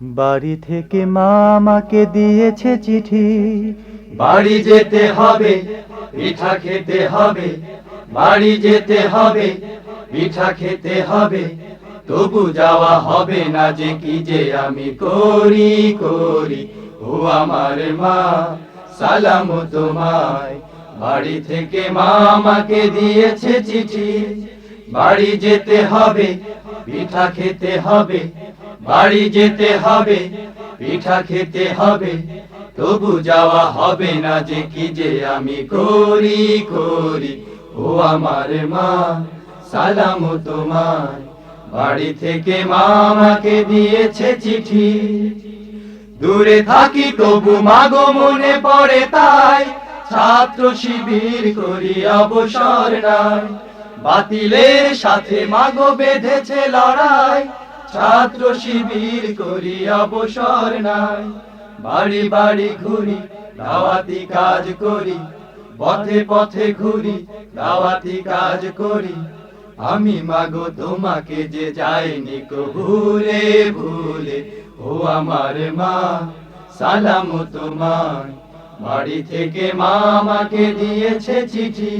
বাড়ি থেকে মা আমাকে দিয়েছে চিঠি। বাড়ি যেতে হবে, পিঠা খেতে হবে, বাড়ি যেতে হবে, পিঠা খেতে হবে, তবু যাওয়া হবে না যে কি যে আমি করি করি। ও আমার মা, সালাম তোমায়। বাড়ি থেকে মা আমাকে দিয়েছে চিঠি। বাড়ি যেতে হবে, পিঠা খেতে হবে বাড়ি যেতে হবে, পিঠা খেতে হবে, তবু যাওয়া হবে না যে কি যে আমি করি করি। ও আমার মা, সালাম তোমায় বাড়ি থেকে মা আমাকে দিয়েছে চিঠি। দূরে থাকি তবু মাগো মনে পড়ে তাই। ছাত্র শিবির করি অবসর নাই। বাতিলের সাথে মাগো বেঁধেছে লড়াই। ছাত্র শিবির করি অবসর নাই। বাড়ি বাড়ি ঘুরি, দাওয়াতি কাজ করি। পথে পথে ঘুরি, দাওয়াতি কাজ করি। আমি মাগো তোমাকে যে যাইনি কো ভুলে ভুলে ও আমার মা, সালাম তোমায়। বাড়ি থেকে মা আমাকে দিয়েছে চিঠি।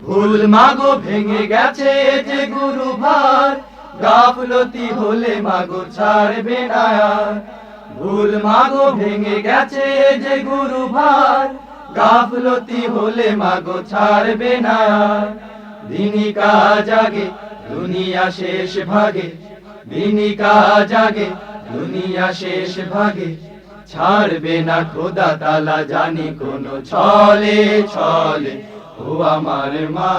ভুল মাগো ভেঙে গেছে যে গুরু ভার গাফলতি হলে মাগো ছাড়বে না। ভুল মাগো ভেঙে গেছে যে গুরু ভার। গাফলতি হলে মাগো ছাড়বে না। কাজ আগে, দুনিয়া শেষ ভাগে। দিনই কাজ দুনিয়া শেষ ভাগে। ছাড়বে না খোদা তালা, জানি কোন ছলে ছলে। ও আমার মা,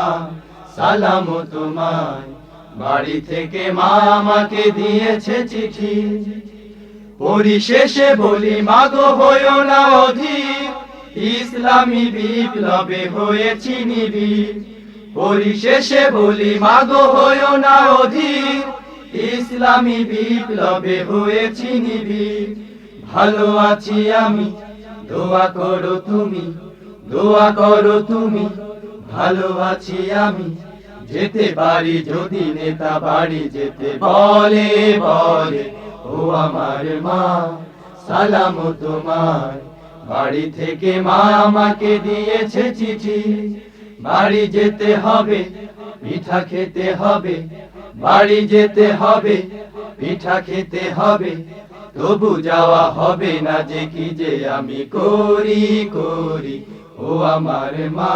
সালাম তোমায়। বাড়ি থেকে মা আমাকে দিয়েছে চিঠি। পরিশেষে বলি, মাগো, হইও না অধীর। ইসলামী বিপ্লবে হয়েছি নিবিড়। পরিশেষে বলি, মাগো, হইও না অধীর। ইসলামী বিপ্লবে হয়েছি নিবিড়। ভালো আছি আমি, দোয়া করো তুমি, দোয়া করো তুমি, ভালো আছি আমি। যেতে পারি, যদি নেতা বাড়ি যেতে বলে বলে, ও আমার মা, সালাম তোমার বাড়ি থেকে মা আমাকে দিয়েছে চিঠি, বাড়ি যেতে হবে, পিঠা খেতে হবে, বাড়ি যেতে হবে, পিঠা খেতে হবে, তবু যাওয়া হবে না যে কি যে আমি করি করি। ও আমার মা,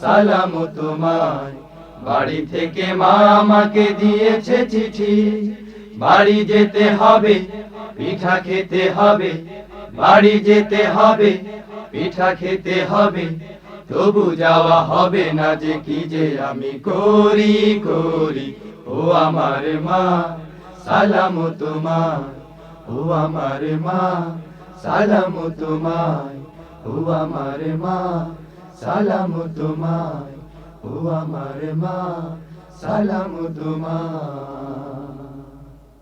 সালাম তোমায়। বাড়ি থেকে মা আমাকে দিয়েছে চিঠি। বাড়ি যেতে হবে, পিঠা খেতে হবে। বাড়ি যেতে হবে, পিঠা খেতে হবে। তবু যাওয়া হবে না যে কি যে আমি করি করি। ও আমার মা, সালাম তোমায়। ও আমার মা, সালাম তোমায়। ও আমার মা, সালাম তোমায়। ও আমার মা সালাম তোমায়